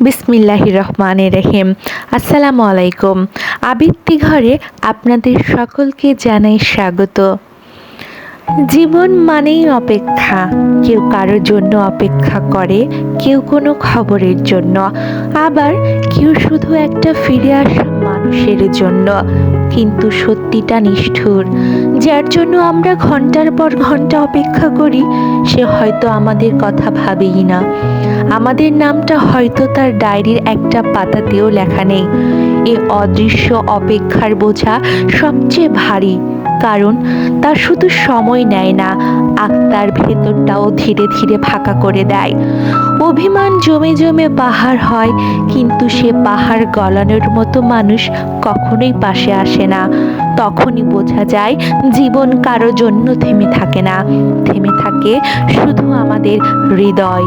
বিসমিল্লাহ রহমান রহিম। আসসালামু আলাইকুম। আবৃত্তি ঘরে আপনাদের সকলকে জানাই স্বাগত। জীবন মানেই অপেক্ষা। কেউ কারোর জন্য অপেক্ষা করে, কেউ কোনো খবরের জন্য। আবার কেউ শুধু একটা ফিরে আসা মানুষের জন্য। কিন্তু সত্যিটা নিষ্ঠুর। যার জন্য আমরা ঘণ্টার পর ঘণ্টা অপেক্ষা করি, সে হয়তো আমাদের কথা ভাবেই না। আমাদের নামটা হয়তো তার ডায়েরির একটা পাতাতেও লেখা নেই। এ অদৃশ্য অপেক্ষার বোঝা সবচেয়ে ভারী, কারণ তা শুধু সময় নেয় না, আত্মার ভেতরটাও ধীরে ধীরে ফাঁকা করে দেয়। অভিমান জমে জমে পাহাড় হয়, কিন্তু সে পাহাড় গলানোর মতো মানুষ কখনোই পাশে আসে না। তখনই বোঝা যায়, জীবন কারও জন্য থেমে থাকে না। থেমে থাকে শুধু আমাদের হৃদয়।